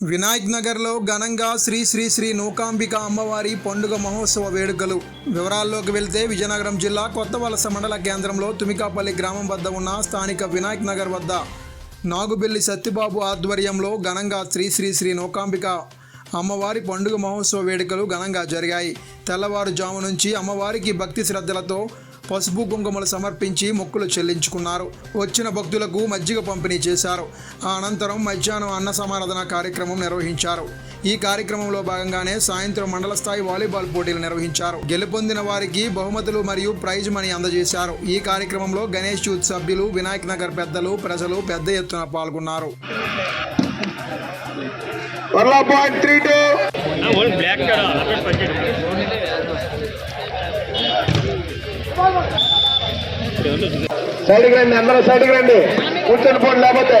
వినాయక్ నగర్లో ఘనంగా శ్రీ శ్రీ శ్రీ నూకాంబిక అమ్మవారి పండుగ మహోత్సవ వేడుకలు. వివరాల్లోకి వెళ్తే విజయనగరం జిల్లా కొత్త వలస మండల కేంద్రంలో తుమికాపల్లి గ్రామం వద్ద ఉన్న స్థానిక వినాయక్ నగర్ వద్ద నాగుబెల్లి సత్యబాబు ఆధ్వర్యంలో ఘనంగా శ్రీ శ్రీ శ్రీ నూకాంబిక అమ్మవారి పండుగ మహోత్సవ వేడుకలు ఘనంగా జరిగాయి. తెల్లవారుజాము నుంచి అమ్మవారికి భక్తి శ్రద్ధలతో పసుపు కుంకుమలు సమర్పించి మొక్కులు చెల్లించుకున్నారు. వచ్చిన భక్తులకు మజ్జిగ పంపిణీ చేశారు. అనంతరం మధ్యాహ్నం అన్న సమారాధన కార్యక్రమం నిర్వహించారు. ఈ కార్యక్రమంలో భాగంగానే సాయంత్రం మండల స్థాయి వాలీబాల్ పోటీలు నిర్వహించారు. గెలుపొందిన వారికి బహుమతులు మరియు ప్రైజ్ మనీ అందజేశారు. ఈ కార్యక్రమంలో గణేష్ యూత్ సభ్యులు వినాయక్ నగర్ పెద్దలు ప్రజలు పెద్ద ఎత్తున పాల్గొన్నారు. వరలా పాయింట్ త్రీ టూ బ్లాక్ సైడ్కి రండి అందరూ సైడ్కి రండి. కూర్చొని పోండి లేకపోతే.